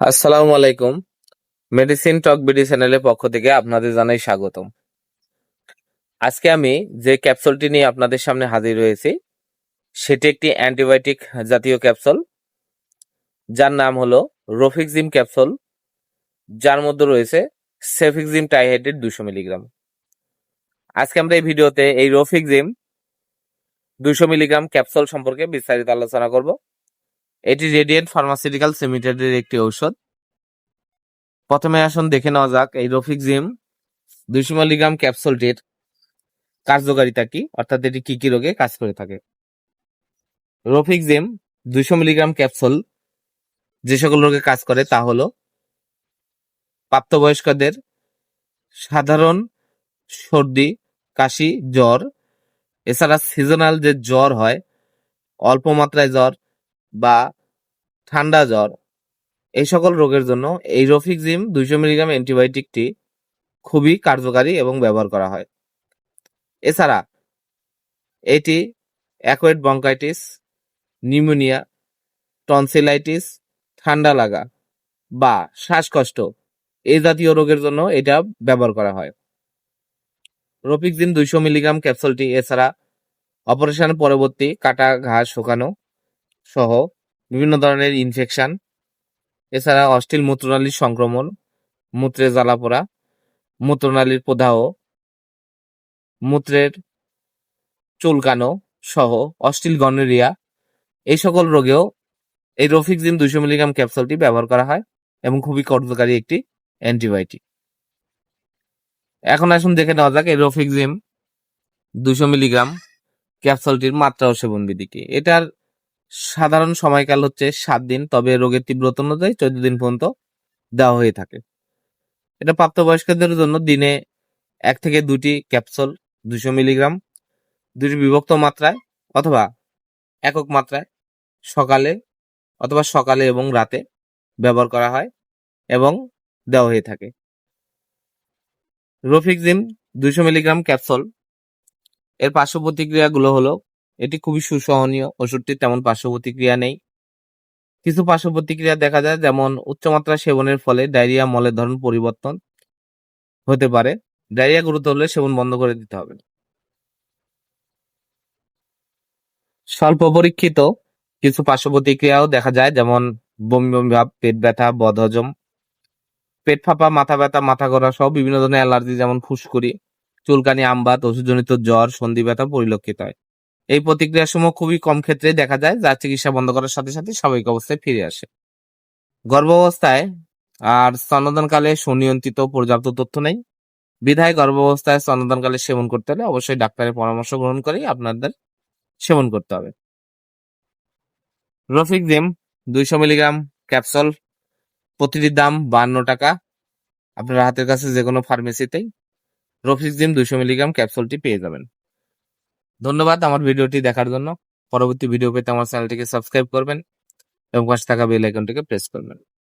আসসালামু আলাইকুম। মেডিসিন টক বিডি চ্যানেলের পক্ষ থেকে আপনাদের জানাই স্বাগতম। আজকে আমি যে ক্যাপসুলটি নিয়ে আপনাদের সামনে হাজির হয়েছি, সেটি একটি অ্যান্টিবায়োটিক জাতীয় ক্যাপসুল, যার নাম হলো রফিকজিম ক্যাপসুল, যার মধ্যে রয়েছে সেফিকজিম টাইহাইড্রেট দুশো মিলিগ্রাম। আজকে আমরা এই ভিডিওতে এই রফিকজিম দুশো মিলিগ্রাম ক্যাপসুল সম্পর্কে বিস্তারিত আলোচনা করব। এটি রেডিয়েন্ট ফার্মাসিউটিক্যালস লিমিটেডের একটি ঔষধ। প্রথমে আসুন দেখে নেওয়া যাক এই রফিকজিম দুইশো মিলিগ্রাম ক্যাপসুলটির কার্যকারিতা কি, অর্থাৎ এটি কি কি রোগে কাজ করে থাকে। রফিকজিম দুইশো মিলিগ্রাম ক্যাপসুল যে সকল রোগে কাজ করে তা হলো প্রাপ্তবয়স্কদের সাধারণ সর্দি, কাশি, জ্বর, এছাড়া সিজনাল যে জ্বর হয়, অল্প মাত্রায় জ্বর বা ঠান্ডা জ্বর, এই সকল রোগের জন্য এই রফিকজিম দুইশো মিলিগ্রাম অ্যান্টিবায়োটিকটি খুবই কার্যকারী এবং ব্যবহার করা হয়। এছাড়া এটি অ্যাকোয়েড বঙ্কাইটিস নিউমোনিয়া, টনসিলাইটিস, ঠান্ডা লাগা বা শ্বাসকষ্ট এই জাতীয় রোগের জন্য এটা ব্যবহার করা হয়। রফিকজিম দুইশো মিলিগ্রাম ক্যাপসুলটি এছাড়া অপারেশন পরবর্তী কাটা ঘাস শুকানো সহ বিভিন্ন ধরনের ইনফেকশন এছাড়া অস্থিল মূত্রনালীর সংক্রমণ, মূত্রে জ্বালা পোড়া, মূত্রনালীর প্রদাহ, মূত্রের চুলকানো সহ অস্থিল গনোরিয়া এই সকল রোগেও এই রফিকজিম দুইশো মিলিগ্রাম ক্যাপসুলটি ব্যবহার করা হয় এবং খুবই কার্যকারী একটি অ্যান্টিবায়োটিক। এখন আসুন দেখে নেওয়া যাক এই রফিকজিম দুশো মিলিগ্রাম ক্যাপসুলটির মাত্রা ও সেবন বিধি কি এটার সাধারণ সময়কাল হচ্ছে সাত দিন, তবে রোগের তীব্রতা অনুযায়ী চোদ্দ দিন পর্যন্ত দেওয়া হয়ে থাকে। এটা প্রাপ্তবয়স্কদের জন্য দিনে এক থেকে দুটি ক্যাপসুল দুশো মিলিগ্রাম দুটি বিভক্ত মাত্রায় অথবা একক মাত্রায় সকালে অথবা সকালে এবং রাতে ব্যবহার করা হয় এবং দেওয়া হয়ে থাকে। রফিকজিম দুশো মিলিগ্রাম ক্যাপসুল। এর পার্শ্ব প্রতিক্রিয়াগুলো হলো এটি খুবই সুসহনীয়। ওষুধটির তেমন পার্শ্ব প্রতিক্রিয়া নেই। কিছু পার্শ্ব প্রতিক্রিয়া দেখা যায়, যেমন উচ্চমাত্রা সেবনের ফলে ডায়রিয়া, মলের ধরন পরিবর্তন হতে পারে। ডায়রিয়া গুরুতর হলে সেবন বন্ধ করে দিতে হবে। স্বল্প পরীক্ষিত কিছু পার্শ্ব প্রতিক্রিয়াও দেখা যায়, যেমন বমি বমি ভাব, পেট ব্যথা বদহজম পেট ফাঁপা, মাথা ব্যথা, মাথা ঘোরা সহ বিভিন্ন ধরনের অ্যালার্জি, যেমন ফুসকুড়ি, চুলকানি, আমবাত, ওষুধজনিত জ্বর, সন্ধি ব্যথা পরিলক্ষিত হয়। এই প্রতিক্রিয়া সমূহ খুবই কম ক্ষেত্রে দেখা যায়, যা চিকিৎসা বন্ধ করার সাথে সাথে স্বাভাবিক অবস্থায় ফিরে আসে। গর্ভাবস্থায় আর স্তনদানকালে সুনিয়ন্ত্রিত পর্যাপ্ত তথ্য নেই। বিধায় গর্ভাবস্থায় স্তনদানকালে সেবন করতে হলে অবশ্যই ডাক্তারের পরামর্শ গ্রহণ করেই আপনাদের সেবন করতে হবে। রফিক জিম দুইশো মিলিগ্রাম ক্যাপসুল, প্রতিটির দাম বান্ন টাকা। আপনার হাতের কাছে যে কোনো ফার্মেসিতেই রফিক জিম দুইশো মিলিগ্রাম ক্যাপসুলটি পেয়ে যাবেন। ধন্যবাদ আমার ভিডিওটি দেখার জন্য। পরবর্তী ভিডিও পেতে আমার চ্যানেলটিকে সাবস্ক্রাইব করবেন এবং পাশে থাকা বেল আইকনটিকে প্রেস করবেন।